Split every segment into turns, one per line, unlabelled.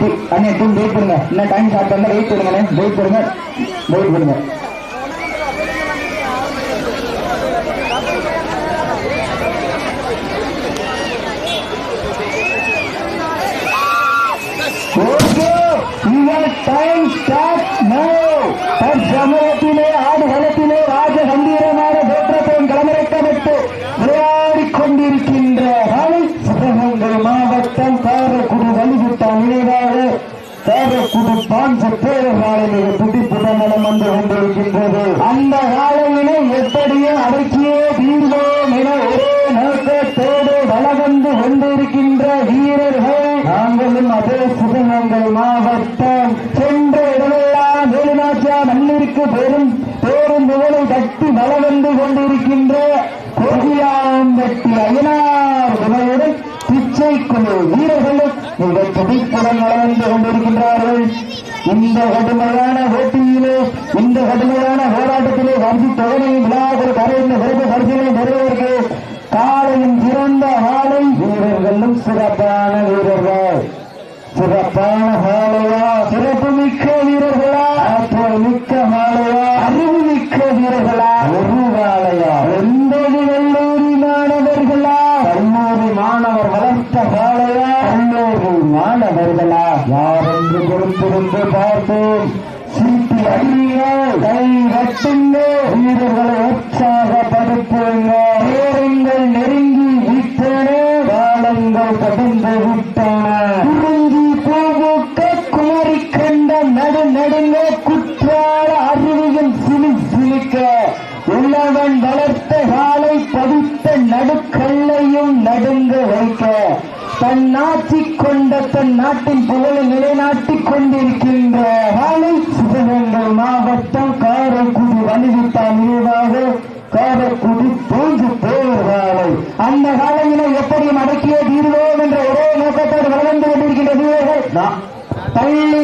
Tea- அண்ணே team wait பண்ணுங்க என்ன டைம் ஷார்ட் பண்ண வெயிட் பண்ணுங்க வெயிட் பண்ணுங்க வெயிட் பண்ணுங்க okay your time start now தற்சமயத்திலே ஆடுகளத்திலே ராஜ கம்பீரமான தோற்றத்தையும் களமிறக்கப்பட்டு விளையாடிக் கொண்டிருக்கின்ற அலை சிவகங்கை மாவட்டம் காரக்குடி வலிகுட்டா நினைவாக காரக்குடி பாஞ்ச பேரகாலையிலே துடிப்புடன் நலம் வந்து கொண்டிருக்கின்றது அந்த காலையிலே எப்படியோ அடக்கியே தீர்வோம் என ஒரே நோக்கத்தோடு வளவந்து கொண்டிருக்கின்ற வீரர்கள் நாங்களும் அதே சிவகங்கை மாவட்டம். சென்ற இடமெல்லாம் வேலுநாச்சியா மண்ணிற்கு பெரும் பேரும் புகழை தட்டி வளவந்து கொண்டிருக்கின்ற கோகிலாம்பட்டி அய்யனார் உணவுடன் பிச்சை குழு வீரர்களும் இந்த துடிப்புடன் வளர்ந்து கொண்டிருக்கின்றார்கள். இந்த கடுமையான போட்டியிலே இந்த கடுமையான போராட்டத்திலே கருதி தொகையை விழாக்கள் கரைந்த சிறப்பு பரிசீலனை பெறுவதற்கு காலையும் சிறந்த ஆலை வீரர்களும் சிறப்பான வீரர்கள். சிறப்பான மாலையா? சிறப்பு மிக்க வீரர்களா? ஆற்றல் மிக்க மாலையா? அறிவு மிக்க வீரர்களா? ஒரு மாலையா ஒன்பது கல்லூரி மாணவர்களா? கல்லூரி மாணவர் வளர்த்த மாலையா? கல்லூரி மாணவர்களா? யாரென்று கொடுத்திருந்து பார்த்தோம் வீரர்களை உற்சாகப்படுத்துங்க நேரங்கள் நெருங்கி விட்டன காலங்கள் கடந்து விட்டன. குறிஞ்சி பூவுக்க குமரி கண்ட நடு நடுங்க குற்றால அருவியும் சிலி சிலிக்க. உள்ளவன் வளர்த்த காலை பதித்த நடுக்கல்லையும் நடுங்க வைக்க. தன் நாட்டி கொண்ட தன் நாட்டின் புகழை நிலைநாட்டிக் கொண்டிருக்கின்ற காலை சிவகங்கை மாவட்டம் காரைக்குடி வலிவிட்டா நினைவாக காரைக்குடி தோன்று பேர் அந்த காலையில எப்படி அடக்கிய தீர்வோம் என்ற ஒரே நோக்கத்தோடு வளர்ந்து கொண்டிருக்கின்ற வீரர்கள்? பள்ளி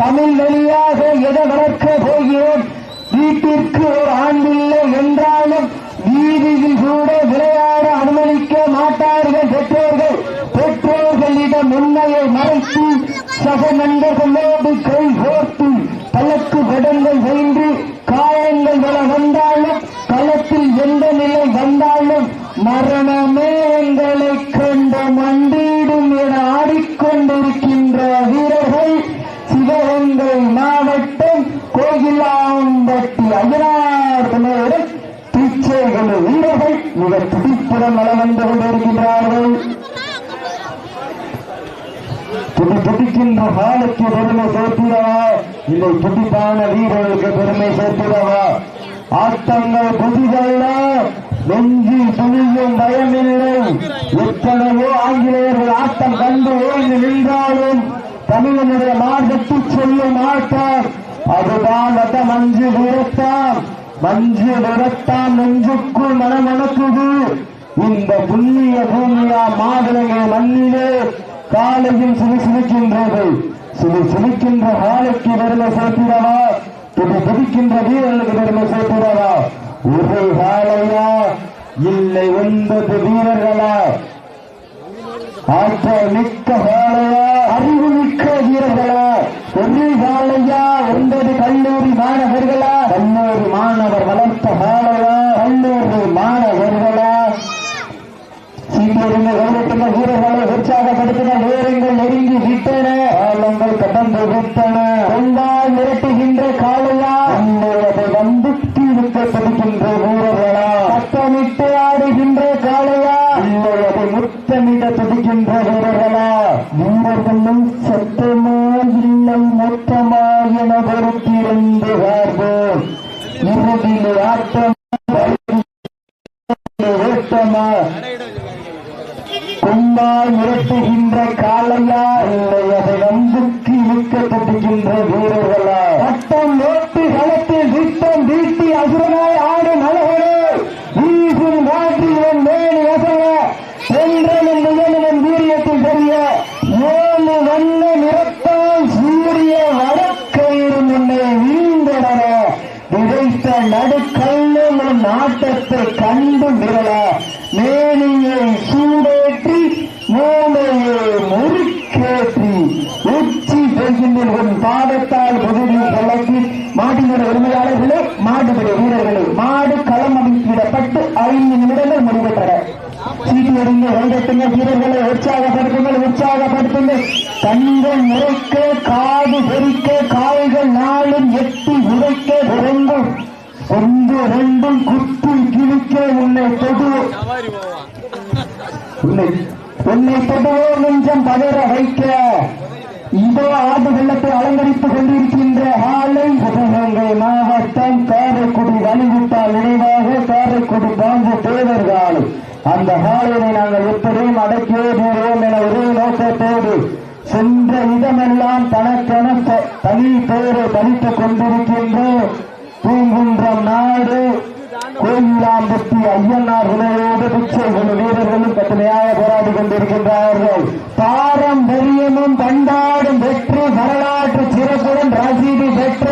தமிழ் வழியாக எதை வளர்க்க போகிறோம்? வீட்டிற்கு ஒரு ஆண்டில்லை என்றாலும் வீதியில் கூட விளையாட அனுமதிக்க மாட்டார்கள் பெற்றோர்கள். பெற்றோர்களிடம் உண்மையை மறைத்து சக நண்பர்களோடு கை கோர்த்து பழக்கு படங்கள் வென்று காயங்கள் வர வந்தாலும் களத்தில் எந்த நிலை வந்தாலும் மரணமே பிச்சைகள் வீரர்கள் மிக துடிப்புடன் நலவந்து கொண்டிருக்கின்றார்கள். துடி துடிக்கின்ற காலுக்கு பெருமை சேர்த்திடவா? இல்லை துடிப்பான வீரர்களுக்கு பெருமை சேர்த்திடவா? ஆட்டங்கள் புதிதல்ல. நெஞ்சி துணியும் பயமில்லை. எத்தனையோ ஆங்கிலேயர்கள் ஆட்டம் கண்டு ஓய்ந்து நின்றாலும் தமிழனுடைய மார்க்கத்தில் சொல்லும் ஆட்டம் அதுதான் வத மஞ்சு விரட்டாம் மஞ்சு விரட்டாம் நெஞ்சுக்குள் மனமணக்குது இந்த புண்ணிய பூமியா மாதுளங்கை மண்ணிலே காலையில் சிறு சிரிக்கின்றது சிறு சிரிக்கின்ற காலைக்கு பெருமை சேர்த்திடவா? துடி துடிக்கின்ற வீரர்களுக்கு பெருமை சேர்த்திடவா? ஒரு காலையா? இல்லை ஒன்பது வீரர்களா? ஆற்றல் மிக்க காலையா? அறிவு மிக்க வீரர்களா? ஒரு காலையா? ஒன்பது கல்லூரி மாணவர்களா? பொன்னால் நிரப்புகின்ற காலையா இல்லை அதை நம்புக்கு இழுக்க துடிக்கின்ற வீரர்களா? பட்டம் நேற்று களத்தில் திட்டம் வீட்டி அசுரனாய ஒன்று ரெண்டும் குத்து கிழிக்க உன்னை தொடு. உன்னை உன்னை தொடுவோ நெஞ்சம் பதற வைக்க. இதோ ஆடு வெள்ளத்தை அலங்கரித்துக் கொண்டிருக்கின்ற ஆலை சிவகங்கை மாவட்டம் காரைக்குடி வலிவிட்டால் நினைவாக காரைக்குடி பாஞ்சு தேவர்கள் அந்த ஹாலினை நாங்கள் எப்படியும் அடக்கியே தீர்வோம் என ஒரே நோக்கத்தோடு சென்ற இடமெல்லாம் தனக்கென தனி பெயரை தனித்துக் கொண்டிருக்கின்றோம். பூங்குன்றம் நாடு கோயிலாம்பட்டி ஐயனார் உணவோடு பிச்சை வீரர்களும் கடுமையாக போராடி கொண்டிருக்கின்றார்கள். பாரம்பரியமும் பண்டாடும் வெற்றி வரலாற்று சிறப்புடன் ரசீது பெற்ற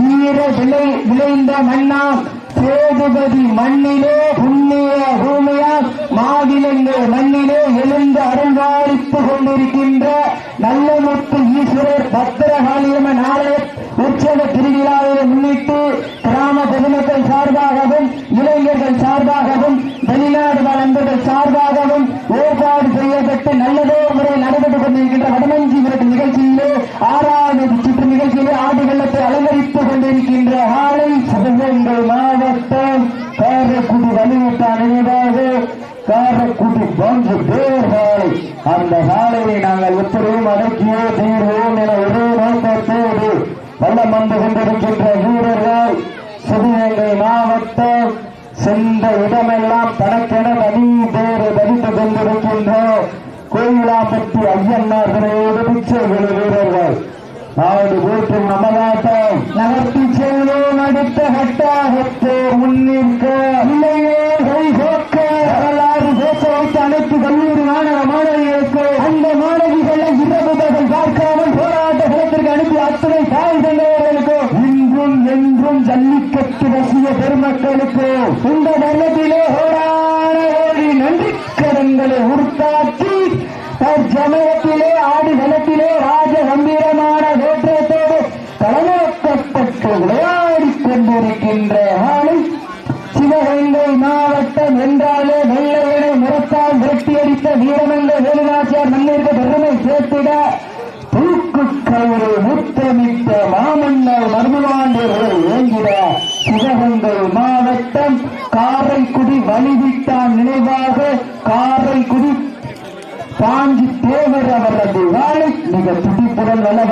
வீர விளை விளைந்த மண்ணாம் சேதுபதி மண்ணிலே புண்ணிய பூமியால் மாநிலங்கள் மண்ணிலே எழுந்து அலங்காரித்துக் கொண்டிருக்கின்ற நல்லமுத்து ஈஸ்வரர் பத்திரகாளியம்மன் ஆலயத்தை உற்சவ திருவிழாவை முன்னிட்டு கிராம பொதுமக்கள் சார்பாகவும் இளைஞர்கள் சார்பாகவும் வெளிநாடு வாழ் நண்பர்கள் சார்பாகவும் ஏற்பாடு செய்யப்பட்டு நல்லதோ முறை நடைபெற்றுக் கொண்டிருக்கின்ற வடமஞ்சி விரட்டு நிகழ்ச்சியிலே ஆறாவது சுற்று நிகழ்ச்சியிலே ஆண்டு வெள்ளத்தை அலங்கரித்துக் கொண்டிருக்கின்ற ஆலை சிவகங்கை மாவட்டம் காரக்குடி வலியுறுத்த நினைவாக காரைக்குடி போன்று பேர்கள் அந்த சாலையை நாங்கள் எப்படியும் அடக்கியே தீர்வோம் என ஒரே வல்லம் வந்து கொண்டிருக்கின்ற வீரர்கள் சிவகங்கை மாவட்டம் சென்ற இடமெல்லாம் தனக்கென தனி பேரை தரித்துக் கொண்டிருக்கின்ற கோயிலாம்பட்டி ஐயன்னார்களோடு பிச்சை விழு வீரர்கள். நாடு போற்றும் நமதாட்டம் நகர்த்தி செல்வோம் அடுத்த கட்டாகத்தே முன்னிற்க. இல்லையே கைகோக்க வரலாறு பேச வைத்த அனைத்து கல்லூரி மாணவ மாணவிகளுக்கு. அந்த மாணவிகளை இரவு பார்க்காமல் போராட்ட களத்திற்கு அனுப்பி அத்தனை தாய் ஜல்லிக்கட்டு ரசிக பெருமக்களுக்கு இந்த வருடத்திலே ஓடான ஓடி நன்றி கடன்களை உருத்தாக்கி தற்சமயத்திலே ஆடி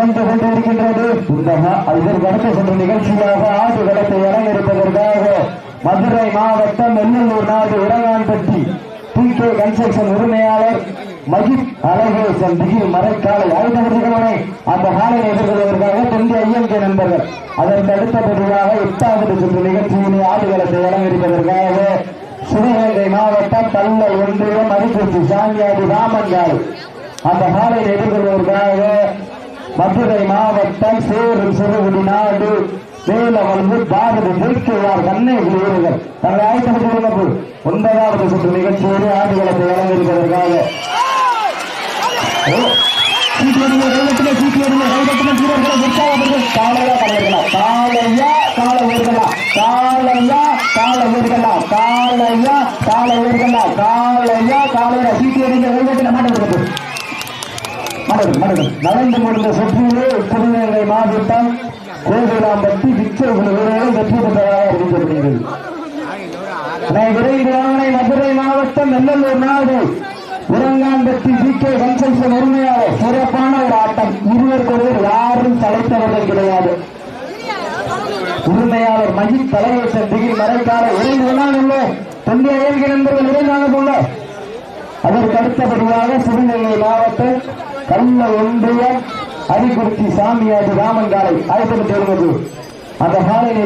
துடிப்புடன் கொண்டிருக்கின்றது. இந்த நா- இதற்கு அடுத்த சென்ற நிகழ்ச்சியாக ஆடு களத்தை இறங்கியிருப்பதற்காக மதுரை மாவட்டம் நெல்லூர் நாடு உரங்கான்பட்டி டி கே கன்ஸ்ட்ரக்ஷன் உரிமையாளர் மஜித் அழகேசன் திகில் மறைக்காலை ஆயுதவர்களை அந்த காலையை எதிர்கொள்வதற்காக தொந்தி ஐஎம்கே நண்பர்கள். அதற்கு அடுத்தபடியாக எட்டாவது சுற்று நிகழ்ச்சியினை ஆடுகளத்தை இறங்கியிருப்பதற்காக சிவகங்கை மாவட்டம் பல்லல் ஒன்றியம் அரிக்குச்சி சாமியாடி ராமன் அந்த காலையை எதிர்கொள்வதற்காக மதுரை மாவட்டம் சேரும் சிறுகுடி நாடு. வேலவல்வு பாரதி திருக்கையார் கண்ணை வீரர்கள் தனது ஆயத்தப்பட்டு ஒன்பதாவது சுற்று நிகழ்ச்சியோடு ஆடுகளத்தை வழங்கியிருப்பதற்காக. காலையா காலையா காலையா காலையா சீட்டு மாட்டேன் நடந்து முடிந்த சுற்றிலே திருநங்கை மாவட்டம் கோவிலாம்பட்டி பிச்சை வீரர்கள் வெற்றி பெற்றதாக அறிவிக்கப்படுகிறது விரைவானை மதுரை மாவட்டம் நெல்லூர் நாடு. உரங்கான்பட்டி ஜி கே கன்சல்சன் உரிமையாளர். சிறப்பான ஒரு ஆட்டம். இருவர் ஒருவர் யாரும் தலைத்தவர்கள் கிடையாது. உரிமையாளர் மகிழ் தலைவர் திகில் மறைக்கால இறைந்து உள்ளே தொண்டிய ஏழ்கை நண்பர்கள் போல. அதற்கு அடுத்தபடியாக சிவகங்கை மாவட்டம் கல்ல ஒன்றியம் அரிக்குறிச்சி சாமியாடி ராமன் காலை ஆயிரத்தி எழுபது அந்த காலையில்